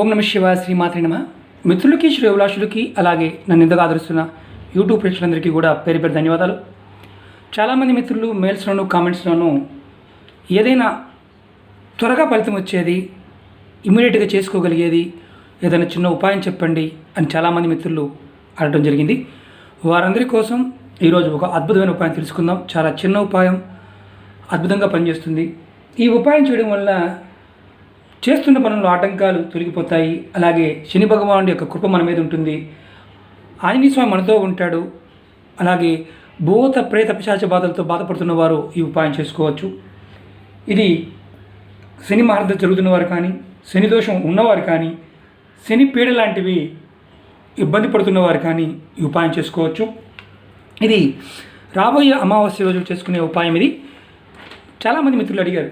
ఓం నమ శివాయ శ్రీమాత్రి నమ. మిత్రులకి శ్రేవులాషులకి అలాగే నన్ను ఇంతగా ఆదరిస్తున్న యూట్యూబ్ ప్రేక్షకులందరికీ కూడా పేరు పేరు ధన్యవాదాలు. చాలామంది మిత్రులు మెయిల్స్లోను కామెంట్స్లోను ఏదైనా త్వరగా ఫలితం వచ్చేది ఇమీడియట్గా చేసుకోగలిగేది ఏదైనా చిన్న ఉపాయం చెప్పండి అని చాలామంది మిత్రులు అడగడం జరిగింది. వారందరి కోసం ఈరోజు ఒక అద్భుతమైన ఉపాయం తెలుసుకుందాం. చాలా చిన్న ఉపాయం అద్భుతంగా పనిచేస్తుంది. ఈ ఉపాయం చేయడం వల్ల చేస్తున్న పనుల్లో ఆటంకాలు తొలగిపోతాయి. అలాగే శని భగవానుడి యొక్క కృప మన మీద ఉంటుంది. ఆంజనేయ స్వామి మనతో ఉంటాడు. అలాగే భూత ప్రేత పిశాచ బాధలతో బాధపడుతున్న వారు ఈ ఉపాయం చేసుకోవచ్చు. ఇది శని మహారత జరుగుతున్న వారు కానీ శని దోషం ఉన్నవారు కానీ శని పీడ లాంటివి ఇబ్బంది పడుతున్న వారు కానీ ఈ ఉపాయం చేసుకోవచ్చు. ఇది రాబోయే అమావాస్య రోజు చేసుకునే ఉపాయం ఇది. చాలామంది మిత్రులు అడిగారు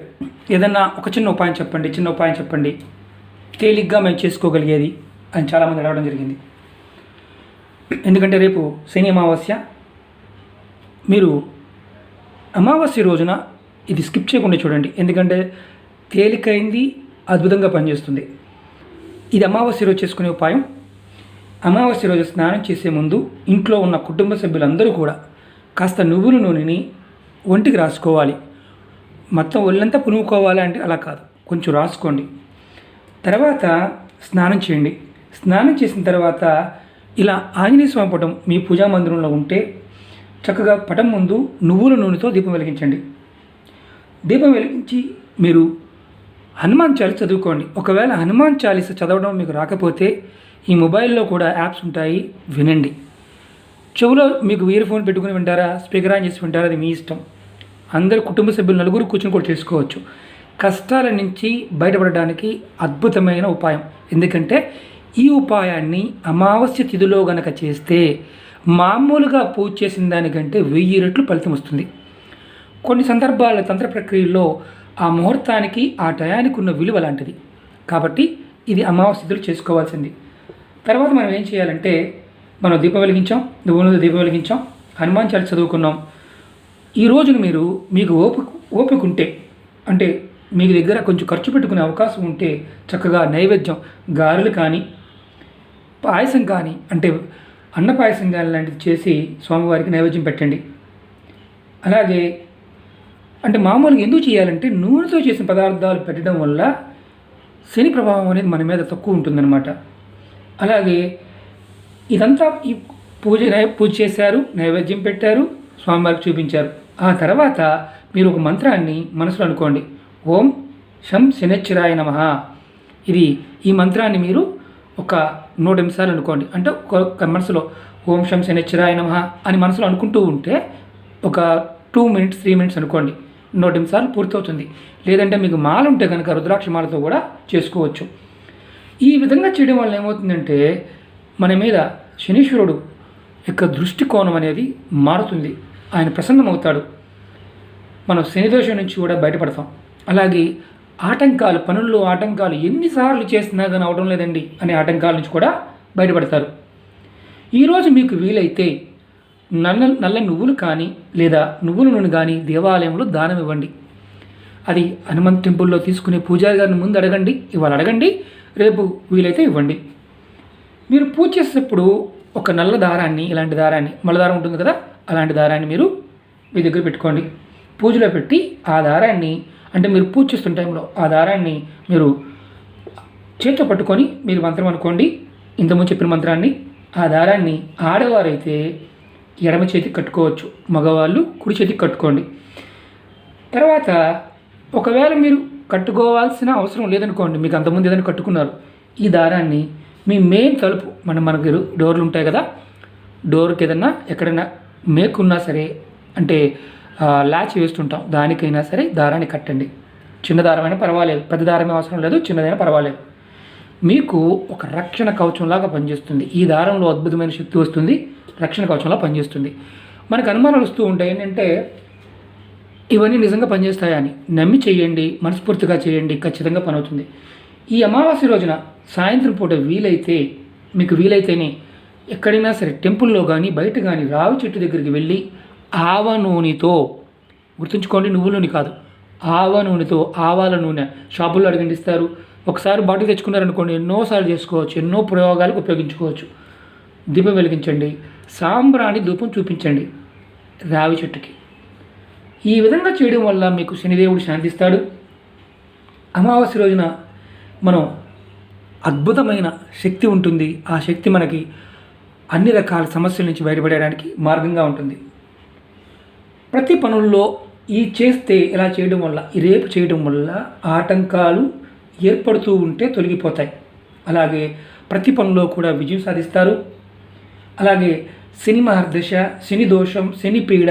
ఏదన్నా ఒక చిన్న ఉపాయం చెప్పండి చిన్న ఉపాయం చెప్పండి తేలిగ్గా మేము చేసుకోగలిగేది అని చాలామంది అడగడం జరిగింది. ఎందుకంటే రేపు శని అమావాస్య. మీరు అమావాస్య రోజున ఇది స్కిప్ చేయకుండా చూడండి. ఎందుకంటే తేలికైంది అద్భుతంగా పనిచేస్తుంది. ఇది అమావాస్య రోజు చేసుకునే ఉపాయం. అమావాస్య రోజు స్నానం చేసే ముందు ఇంట్లో ఉన్న కుటుంబ సభ్యులందరూ కూడా కాస్త నువ్వుల నూనెని ఒంటికి రాసుకోవాలి. మొత్తం ఒళ్ళంతా పునుకోవాలి అలా కాదు. కొంచెం రాసుకోండి. తర్వాత స్నానం చేయండి. స్నానం చేసిన తర్వాత ఇలా ఆంజనేయ స్వామి పటం మీ పూజా మందిరంలో ఉంటే చక్కగా పటం ముందు నువ్వుల నూనెతో దీపం వెలిగించండి. దీపం వెలిగించి మీరు హనుమాన్ చాలీస చదువుకోండి. ఒకవేళ హనుమాన్ చాలీస చదవడం మీకు రాకపోతే ఈ మొబైల్లో కూడా యాప్స్ ఉంటాయి. వినండి. చెవులో మీకు ఇయర్ ఫోన్ పెట్టుకుని వింటారా? స్పీకర్ ఆన్ చేసి వింటారా? అది మీ ఇష్టం. అందరు కుటుంబ సభ్యులు నలుగురు కూర్చొని కూడా చేసుకోవచ్చు. కష్టాల నుంచి బయటపడడానికి అద్భుతమైన ఉపాయం. ఎందుకంటే ఈ ఉపాయాన్ని అమావాస్య తిథిలో గనక చేస్తే మామూలుగా పూజ చేసిన దానికంటే వెయ్యి రెట్లు ఫలితం వస్తుంది. కొన్ని సందర్భాల తంత్ర ప్రక్రియల్లో ఆ ముహూర్తానికి ఆ టయానికి ఉన్న విలువ లాంటిది. కాబట్టి ఇది అమావాస్యలు చేసుకోవాల్సింది. తర్వాత మనం ఏం చేయాలంటే మనం దీపం వెలిగించాం నువ్వుల దీపం వెలిగించాం హనుమాన్ చాలీస చదువుకున్నాం. ఈ రోజున మీరు మీకు ఓపిక ఓపిక ఉంటే అంటే మీ దగ్గర కొంచెం ఖర్చు పెట్టుకునే అవకాశం ఉంటే చక్కగా నైవేద్యం గారెలు కానీ పాయసం కానీ అంటే అన్న పాయసం కానీ లాంటిది చేసి స్వామివారికి నైవేద్యం పెట్టండి. అలాగే అంటే మామూలుగా ఎందుకు చేయాలంటే నూనెతో చేసిన పదార్థాలు పెట్టడం వల్ల శని ప్రభావం అనేది మన మీద తక్కువ ఉంటుందన్నమాట. అలాగే ఇదంతా ఈ పూజ పూజ చేశారు నైవేద్యం పెట్టారు స్వామివారికి చూపించారు. ఆ తర్వాత మీరు ఒక మంత్రాన్ని మనసులో అనుకోండి. ఓం శం శనిశ్చరాయ నమ. ఇది ఈ మంత్రాన్ని మీరు ఒక నూట నిమిషాలు అనుకోండి. అంటే ఒక- మనసులో ఓం శం శనిశ్చరాయ నమ అని మనసులో అనుకుంటూ ఉంటే ఒక టూ మినిట్స్ త్రీ మినిట్స్ అనుకోండి. నూట నిమిషాలు పూర్తవుతుంది. లేదంటే మీకు మాల ఉంటే కనుక రుద్రాక్ష మాలతో కూడా చేసుకోవచ్చు. ఈ విధంగా చేయడం వల్ల ఏమవుతుందంటే మన మీద శనీశ్వరుడు యొక్క దృష్టికోణం అనేది మారుతుంది. ఆయన ప్రసన్నమవుతాడు. మనం శనిదోషం నుంచి కూడా బయటపడతాం. అలాగే ఆటంకాలు పనుల్లో ఆటంకాలు ఎన్నిసార్లు చేసినా కానీ అవడం లేదండి అనే ఆటంకాల నుంచి కూడా బయటపడతారు. ఈరోజు మీకు వీలైతే నల్ల నల్ల నువ్వులు కానీ లేదా నువ్వుల నూనె కానీ దేవాలయంలో దానం ఇవ్వండి. అది హనుమంత్ టెంపుల్లో తీసుకునే పూజారి గారిని ముందు అడగండి ఇవాళ అడగండి రేపు వీలైతే ఇవ్వండి. మీరు పూజ చేసేటప్పుడు ఒక నల్ల దారాన్ని ఇలాంటి దారాన్ని మల్ల దారం ఉంటుంది కదా అలాంటి దారాన్ని మీరు మీ దగ్గర పెట్టుకోండి. పూజలో పెట్టి ఆ దారాన్ని అంటే మీరు పూజ చేస్తున్న టైంలో ఆ దారాన్ని మీరు చేతితో పట్టుకొని మీరు మంత్రం అనుకోండి. ఇంతకుముందు చెప్పిన మంత్రాన్ని ఆ దారాన్ని ఆడవారైతే ఎడమ చేతికి కట్టుకోవచ్చు మగవాళ్ళు కుడి చేతికి కట్టుకోండి. తర్వాత ఒకవేళ మీరు కట్టుకోవాల్సిన అవసరం లేదనుకోండి మీకు అంతకుముందు ఏదైనా కట్టుకున్నారు ఈ దారాన్ని మీ మెయిన్ తలుపు మన మనకి డోర్లు ఉంటాయి కదా డోర్కి ఏదన్నా ఎక్కడైనా మేకున్నా సరే అంటే లాచ్ వేస్తుంటాం దానికైనా సరే దారాన్ని కట్టండి. చిన్న దారమైనా పర్వాలేదు పెద్ద దారమే అవసరం లేదు చిన్నదైనా పర్వాలేదు. మీకు ఒక రక్షణ కవచంలాగా పనిచేస్తుంది. ఈ దారంలో అద్భుతమైన శక్తి వస్తుంది రక్షణ కవచంలా పనిచేస్తుంది. మనకు అనుమానాలు వస్తూ ఉంటాయి ఏంటంటే ఇవన్నీ నిజంగా పనిచేస్తాయని నమ్మి చేయండి మనస్ఫూర్తిగా చేయండి ఖచ్చితంగా పని అవుతుంది. ఈ అమావాస్య రోజున సాయంత్రం పూట వీలైతే మీకు వీలైతేనే ఎక్కడైనా సరే టెంపుల్లో కానీ బయట కానీ రావి చెట్టు దగ్గరికి వెళ్ళి ఆవ నూనెతో గుర్తుంచుకోండి నువ్వుల నూనె కాదు ఆవ నూనెతో ఆవాల నూనె షాపుల్లో అడగండిస్తారు ఒకసారి బాటిల్ తెచ్చుకున్నారనుకోండి ఎన్నోసార్లు చేసుకోవచ్చు ఎన్నో ప్రయోగాలకు ఉపయోగించుకోవచ్చు. దీపం వెలిగించండి సాంబ్రాణి ధూపం చూపించండి రావి చెట్టుకి. ఈ విధంగా చేయడం వల్ల మీకు శనిదేవుడు శాంతిస్తాడు. అమావాస్య రోజున మనం అద్భుతమైన శక్తి ఉంటుంది. ఆ శక్తి మనకి అన్ని రకాల సమస్యల నుంచి బయటపడడానికి మార్గంగా ఉంటుంది. ప్రతి పనుల్లో ఈ చేస్తే ఇలా చేయడం వల్ల ఈ రేపు చేయడం వల్ల ఆటంకాలు ఏర్పడుతూ ఉంటే తొలగిపోతాయి. అలాగే ప్రతి పనిలో కూడా విజయం సాధిస్తారు. అలాగే శని మహర్దశ శని దోషం శని పీడ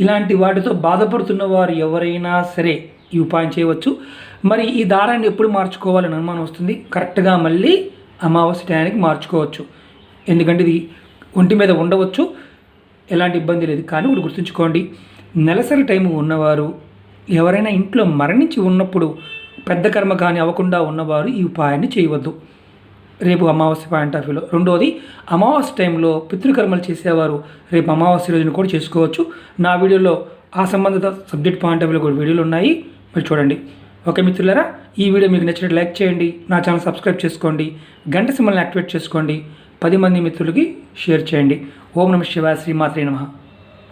ఇలాంటి వాటితో బాధపడుతున్న వారు ఎవరైనా సరే ఈ ఉపాయం చేయవచ్చు. మరి ఈ దారాన్ని ఎప్పుడు మార్చుకోవాలని అనుమానం వస్తుంది. కరెక్ట్గా మళ్ళీ అమావాస్య టయానికి మార్చుకోవచ్చు. ఎందుకంటే ఇది ఒంటి మీద ఉండవచ్చు. ఎలాంటి ఇబ్బంది లేదు. కానీ ఇప్పుడు గుర్తుంచుకోండి. నెలసరి టైం ఉన్నవారు ఎవరైనా ఇంట్లో మరణించి ఉన్నప్పుడు పెద్ద కర్మ కానీ అవ్వకుండా ఉన్నవారు ఈ ఉపాయాన్ని చేయవద్దు. రేపు అమావాస్య పాయింట్ ఆఫ్ వ్యూలో రెండోది అమావాస్య టైంలో పితృకర్మలు చేసేవారు రేపు అమావాస్య రోజున కూడా చేసుకోవచ్చు. నా వీడియోలో ఆ సంబంధిత సబ్జెక్ట్ పాయింట్ ఆఫ్ వ్యూలో కూడా వీడియోలు ఉన్నాయి. మీరు చూడండి. ఓకే మిత్రులారా ఈ వీడియో మీకు నచ్చినట్టు లైక్ చేయండి నా ఛానల్ సబ్స్క్రైబ్ చేసుకోండి గంట సింబల్ని యాక్టివేట్ చేసుకోండి పది మంది మిత్రులకి షేర్ చేయండి. ఓం నమ శివాయ శ్రీమాత్రే నమ.